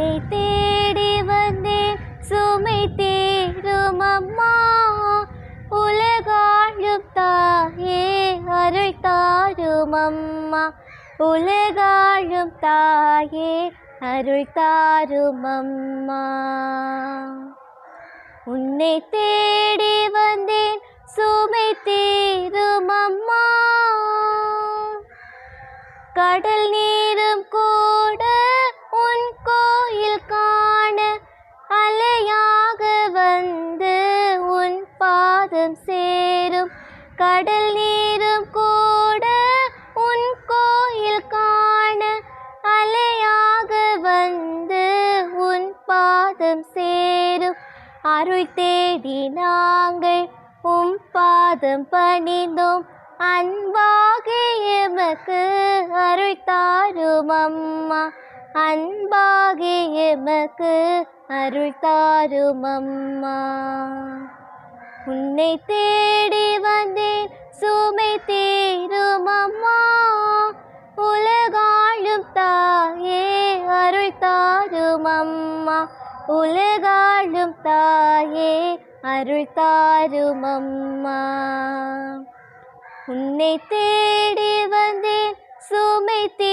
உன்னை தேடி வந்தேன் சுமை தேரும் அம்மா. உலகாழும் தாயே அருள் தாரும் அம்மா. உலகாழும் தாயே அருள் தாரும் அம்மா. உன்னை தேடி வந்தேன் சுமை தீரும் அம்மா. கடல் நீ பாதம் சேரும். கடல் நீரும் கூட உன் கோயில் காண அலையாக வந்து உன் பாதம் சேரும். அருள் தேடி நாங்கள் உம் பாதம் பணிந்தோம். அன்பாக எமக்கு அருள் தாரும் அம்மா. அன்பாக எமக்கு அருள் தாரும் அம்மா. உன்னை தேடி வந்தேன் சுமை தீரும் அம்மா. உலகாழும் தாயே அருள் தாரும் அம்மா. உலகாழும் தாயே அருள் தாரும் அம்மா. உன்னை தேடி வந்தேன் சுமை தீரும்